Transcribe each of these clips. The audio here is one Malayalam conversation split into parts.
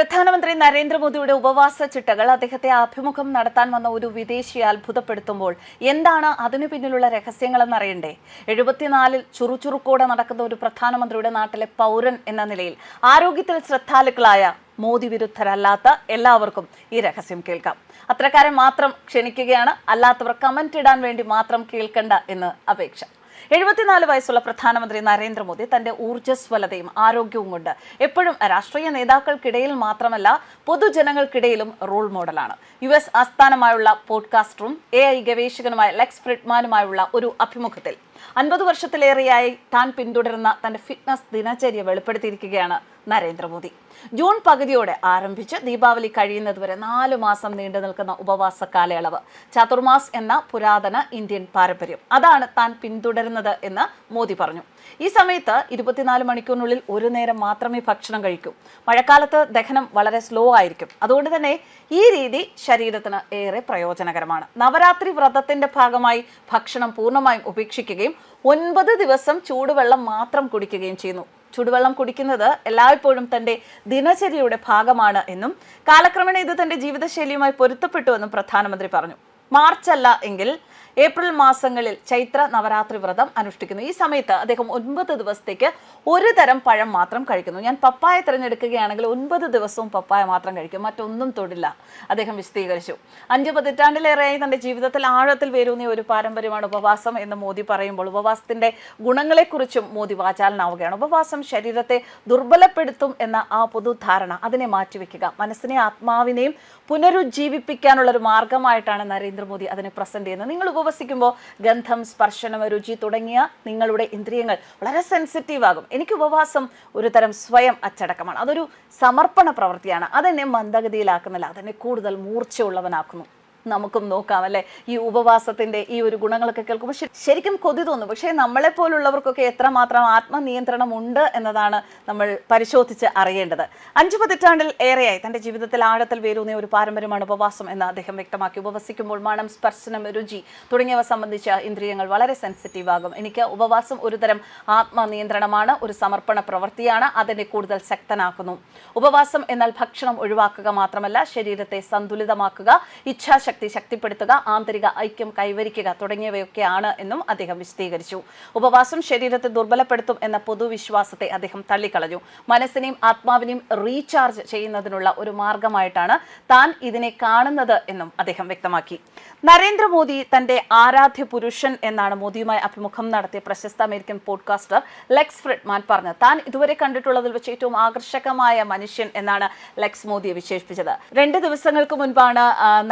പ്രധാനമന്ത്രി നരേന്ദ്രമോദിയുടെ ഉപവാസ ചിട്ടകൾ അദ്ദേഹത്തെ അഭിമുഖം നടത്താൻ വന്ന ഒരു വിദേശിയെ അത്ഭുതപ്പെടുത്തുമ്പോൾ എന്താണ് അതിനു പിന്നിലുള്ള രഹസ്യങ്ങളെന്ന് അറിയണ്ടേ എഴുപത്തിനാലിൽ ചുറുചുറുക്കോടെ നടക്കുന്ന ഒരു പ്രധാനമന്ത്രിയുടെ നാട്ടിലെ പൗരൻ എന്ന നിലയിൽ ആരോഗ്യത്തിൽ ശ്രദ്ധാലുക്കളായ മോദി വിരുദ്ധരല്ലാത്ത എല്ലാവർക്കും ഈ രഹസ്യം കേൾക്കാം. അത്രക്കാരെ മാത്രം ക്ഷണിക്കുകയാണ്. അല്ലാത്തവർ കമന്റ് ഇടാൻ വേണ്ടി മാത്രം കേൾക്കണ്ട എന്ന് അപേക്ഷ. എഴുപത്തിനാല് വയസ്സുള്ള പ്രധാനമന്ത്രി നരേന്ദ്രമോദി തന്റെ ഊർജസ്വലതയും ആരോഗ്യവും കൊണ്ട് എപ്പോഴും രാഷ്ട്രീയ നേതാക്കൾക്കിടയിൽ മാത്രമല്ല പൊതുജനങ്ങൾക്കിടയിലും റോൾ മോഡലാണ്. യു എസ് ആസ്ഥാനമായുള്ള പോഡ്കാസ്റ്ററും എ ഐ ഗവേഷകനുമായ ലെക്സ് ഫ്രിഡ്മാനുമായുള്ള ഒരു അഭിമുഖത്തിൽ അൻപത് വർഷത്തിലേറെയായി താൻ പിന്തുടരുന്ന തന്റെ ഫിറ്റ്നസ് ദിനചര്യ വെളിപ്പെടുത്തിയിരിക്കുകയാണ് നരേന്ദ്രമോദി. ജൂൺ പകുതിയോടെ ആരംഭിച്ച് ദീപാവലി കഴിയുന്നതുവരെ നാലു മാസം നീണ്ടു നിൽക്കുന്ന ഉപവാസ കാലയളവ് ചാതുർമാസ് എന്ന പുരാതന ഇന്ത്യൻ പാരമ്പര്യം. അതാണ് താൻ പിന്തുടരുന്നത് എന്ന് മോദി പറഞ്ഞു. ഈ സമയത്ത് ഇരുപത്തിനാല് മണിക്കൂറിനുള്ളിൽ ഒരു നേരം മാത്രമേ ഭക്ഷണം കഴിക്കൂ. മഴക്കാലത്ത് ദഹനം വളരെ സ്ലോ ആയിരിക്കും. അതുകൊണ്ട് തന്നെ ഈ രീതി ശരീരത്തിന് ഏറെ പ്രയോജനകരമാണ്. നവരാത്രി വ്രതത്തിന്റെ ഭാഗമായി ഭക്ഷണം പൂർണമായും ഉപേക്ഷിക്കുകയും ഒൻപത് ദിവസം ചൂടുവെള്ളം മാത്രം കുടിക്കുകയും ചെയ്യുന്നു. ചൂടുവെള്ളം കുടിക്കുന്നത് എല്ലായ്പ്പോഴും തന്റെ ദിനചര്യയുടെ ഭാഗമാണ് എന്നും കാലക്രമേണ ഇത് തന്റെ ജീവിതശൈലിയുമായി പൊരുത്തപ്പെട്ടുവെന്നും പ്രധാനമന്ത്രി പറഞ്ഞു. മാർച്ചല്ല എങ്കിൽ ഏപ്രിൽ മാസങ്ങളിൽ ചൈത്ര നവരാത്രി വ്രതം അനുഷ്ഠിക്കുന്നു. ഈ സമയത്ത് അദ്ദേഹം ഒൻപത് ദിവസത്തേക്ക് ഒരു തരം പഴം മാത്രം കഴിക്കുന്നു. ഞാൻ പപ്പായ തിരഞ്ഞെടുക്കുകയാണെങ്കിൽ ഒൻപത് ദിവസവും പപ്പായ മാത്രം കഴിക്കും. മറ്റൊന്നും തൊടില്ല. അദ്ദേഹം വിശദീകരിച്ചു. അഞ്ച് പതിറ്റാണ്ടിലേറെയായി തന്റെ ജീവിതത്തിൽ ആഴത്തിൽ വേരൂന്നിയ ഒരു പാരമ്പര്യമാണ് ഉപവാസം എന്ന് മോദി പറയുമ്പോൾ ഉപവാസത്തിന്റെ ഗുണങ്ങളെക്കുറിച്ചും മോദി വാചാലനാവുകയാണ്. ഉപവാസം ശരീരത്തെ ദുർബലപ്പെടുത്തും എന്ന ആ പൊതുധാരണ അതിനെ മാറ്റിവെക്കുക. മനസ്സിനെ ആത്മാവിനെയും പുനരുജ്ജീവിപ്പിക്കാനുള്ള ഒരു മാർഗമായിട്ടാണ് നരേന്ദ്രമോദി അതിനെ പ്രസന്റ് ചെയ്യുന്നത്. നിങ്ങൾ ഉപവസിക്കുമ്പോൾ ഗന്ധം സ്പർശനം രുചി തുടങ്ങിയ നിങ്ങളുടെ ഇന്ദ്രിയങ്ങൾ വളരെ സെൻസിറ്റീവ് ആകും. എനിക്ക് ഉപവാസം ഒരു തരം സ്വയം അച്ചടക്കമാണ്. അതൊരു സമർപ്പണ പ്രവൃത്തിയാണ്. അതെന്നെ മന്ദഗതിയിലാക്കുന്നില്ല. അതെന്നെ കൂടുതൽ മൂർച്ചയുള്ളവനാക്കുന്നു. നമുക്കും നോക്കാം അല്ലെ? ഈ ഉപവാസത്തിന്റെ ഈ ഒരു ഗുണങ്ങളൊക്കെ കേൾക്കുമ്പോൾ ശരിക്കും കൊതി തോന്നും. പക്ഷേ നമ്മളെ പോലുള്ളവർക്കൊക്കെ എത്രമാത്രം ആത്മനിയന്ത്രണം ഉണ്ട് എന്നതാണ് നമ്മൾ പരിശോധിച്ച് അറിയേണ്ടത്. അഞ്ചു പതിറ്റാണ്ടിൽ ഏറെയായി. തന്റെ ജീവിതത്തിൽ ആഴത്തിൽ വേരൂന്നിയ ഒരു പാരമ്പര്യമാണ് ഉപവാസം എന്ന് അദ്ദേഹം വ്യക്തമാക്കി. ഉപവസിക്കുമ്പോൾ മണം സ്പർശനം രുചി തുടങ്ങിയവ സംബന്ധിച്ച ഇന്ദ്രിയങ്ങൾ വളരെ സെൻസിറ്റീവ് ആകും. എനിക്ക് ഉപവാസം ഒരുതരം ആത്മനിയന്ത്രണമാണ് ഒരു സമർപ്പണ പ്രവൃത്തിയാണ് അതിനെ കൂടുതൽ ശക്തനാക്കുന്നു. ഉപവാസം എന്നാൽ ഭക്ഷണം ഒഴിവാക്കുക മാത്രമല്ല ശരീരത്തെ സന്തുലിതമാക്കുക ഇച്ഛാശക്തി ശക്തിപ്പെടുത്തുക ആന്തരിക ഐക്യം കൈവരിക്കുക തുടങ്ങിയവയൊക്കെയാണ് എന്നും അദ്ദേഹം വിശദീകരിച്ചു. ഉപവാസം ശരീരത്തെ ദുർബലപ്പെടുത്തും എന്ന പൊതുവിശ്വാസത്തെ അദ്ദേഹം തള്ളിക്കളഞ്ഞു. മനസ്സിനെയും ആത്മാവിനെയും റീചാർജ് ചെയ്യുന്നതിനുള്ള ഒരു മാർഗമായിട്ടാണ് താൻ ഇതിനെ കാണുന്നത് എന്നും അദ്ദേഹം വ്യക്തമാക്കി. നരേന്ദ്രമോദി തന്റെ ആരാധ്യ പുരുഷൻ എന്നാണ് മോദിയുമായി അഭിമുഖം നടത്തിയ പ്രശസ്ത അമേരിക്കൻ പോഡ്കാസ്റ്റർ ലെക്സ് ഫ്രിഡ്മാൻ പറഞ്ഞു താൻ ഇതുവരെ കണ്ടിട്ടുള്ളതിൽ വെച്ച് ഏറ്റവും ആകർഷകമായ മനുഷ്യൻ എന്നാണ് ലെക്സ് മോദിയെ വിശേഷിപ്പിച്ചത്. രണ്ട് ദിവസങ്ങൾക്ക് മുൻപാണ് ആ,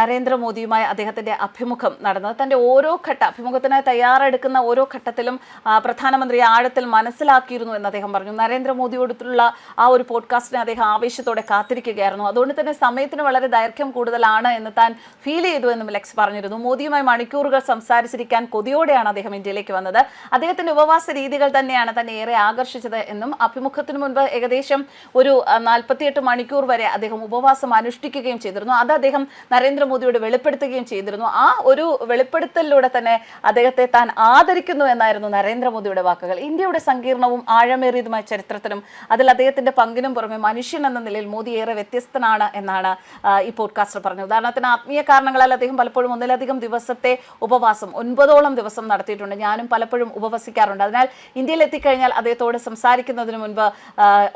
നരേന്ദ്രമോദിയുമായി അദ്ദേഹത്തിന്റെ അഭിമുഖം നടന്നത്. തന്റെ ഓരോ ഘട്ട അഭിമുഖത്തിനായി തയ്യാറെടുക്കുന്ന ഓരോ ഘട്ടത്തിലും പ്രധാനമന്ത്രി ആഴത്തിൽ മനസ്സിലാക്കിയിരുന്നു എന്ന് അദ്ദേഹം പറഞ്ഞു. നരേന്ദ്രമോദിയോടുള്ള ആ ഒരു പോഡ്കാസ്റ്റിനെ അദ്ദേഹം ആവേശത്തോടെ കാത്തിരിക്കുകയായിരുന്നു. അതുകൊണ്ട് തന്നെ സമയത്തിന് വളരെ ദൈർഘ്യം കൂടുതലാണ് എന്ന് താൻ ഫീൽ ചെയ്തു എന്നും ലക്സ് പറഞ്ഞിരുന്നു. മോദിയുമായി മണിക്കൂറുകൾ സംസാരിച്ചിരിക്കാൻ കൊതിയോടെയാണ് അദ്ദേഹം ഇന്ത്യയിലേക്ക് വന്നത്. അദ്ദേഹത്തിന്റെ ഉപവാസ രീതികൾ തന്നെയാണ് തന്നെ ഏറെ ആകർഷിച്ചത് എന്നും അഭിമുഖത്തിന് മുൻപ് ഏകദേശം ഒരു നാൽപ്പത്തിയെട്ട് മണിക്കൂർ വരെ അദ്ദേഹം ഉപവാസം അനുഷ്ഠിക്കുകയും ചെയ്തിരുന്നു. അത് അദ്ദേഹം നരേന്ദ്രമോദിയോട് വെളിപ്പെടുത്തുകയും ചെയ്തിരുന്നു. ആ ഒരു വെളിപ്പെടുത്തലിലൂടെ തന്നെ അദ്ദേഹത്തെ താൻ ആദരിക്കുന്നു എന്നായിരുന്നു നരേന്ദ്രമോദിയുടെ വാക്കുകൾ. ഇന്ത്യയുടെ സങ്കീർണവും ആഴമേറിയതുമായ ചരിത്രത്തിനും അതിൽ അദ്ദേഹത്തിന്റെ പങ്കിനും പുറമെ മനുഷ്യൻ എന്ന നിലയിൽ മോദി ഏറെ വ്യത്യസ്തനാണ് എന്നാണ് ഈ പോഡ്കാസ്റ്റർ പറഞ്ഞത്. ഉദാഹരണത്തിന് ആത്മീയ കാരണങ്ങളാൽ അദ്ദേഹം പലപ്പോഴും ഒന്നിലധികം ദിവസത്തെ ഉപവാസം ഒൻപതോളം ദിവസം നടത്തിയിട്ടുണ്ട്. ഞാനും പലപ്പോഴും ഉപവസിക്കാറുണ്ട്. അതിനാൽ ഇന്ത്യയിൽ എത്തിക്കഴിഞ്ഞാൽ അദ്ദേഹത്തോട് സംസാരിക്കുന്നതിന് മുൻപ്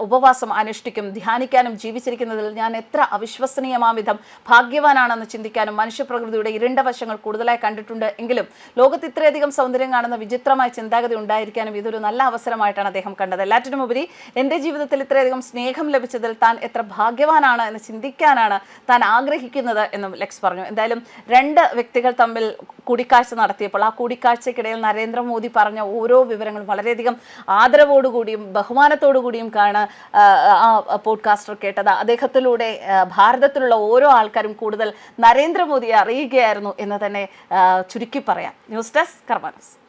ഉപവാസം അനുഷ്ഠിക്കും ധ്യാനിക്കാനും ജീവിച്ചിരിക്കുന്നതിൽ ഞാൻ എത്ര അവിശ്വസനീയമാം വിധം ഭാഗ്യവാനാണെന്ന് ചിന്തിക്കാനും മനുഷ്യപ്രകൃതിയുടെ ഇരുണ്ട വശങ്ങൾ കൂടുതലായി കണ്ടിട്ടുണ്ട്. എങ്കിലും ലോകത്ത് ഇത്രയധികം സൗന്ദര്യം കാണുന്ന വിചിത്രമായ ചിന്താഗതി ഉണ്ടായിരിക്കാനും ഇതൊരു നല്ല അവസരമായിട്ടാണ് അദ്ദേഹം കണ്ടത്. എല്ലാറ്റിനുമുപരി എന്റെ ജീവിതത്തിൽ ഇത്രയധികം സ്നേഹം ലഭിച്ചതിൽ താൻ എത്ര ഭാഗ്യവാനാണ് എന്ന് ചിന്തിക്കാനാണ് താൻ ആഗ്രഹിക്കുന്നത് എന്നും ലെക്സ് പറഞ്ഞു. എന്തായാലും രണ്ട് വ്യക്തികൾ തമ്മിൽ കൂടിക്കാഴ്ച നടത്തിയപ്പോൾ ആ കൂടിക്കാഴ്ചയ്ക്കിടയിൽ നരേന്ദ്രമോദി പറഞ്ഞ ഓരോ വിവരങ്ങളും വളരെയധികം ആദരവോടുകൂടിയും ബഹുമാനത്തോടുകൂടിയും ആണ് ആ, പോഡ്കാസ്റ്റർ കേട്ടത്. അദ്ദേഹത്തിലൂടെ ഭാരതത്തിലുള്ള ഓരോ ആൾക്കാരും കൂടുതൽ നരേന്ദ്രമോദിയെ അറിയുകയായിരുന്നു എന്ന് തന്നെ ചുരുക്കി പറയാം. News desk കർമാനസ്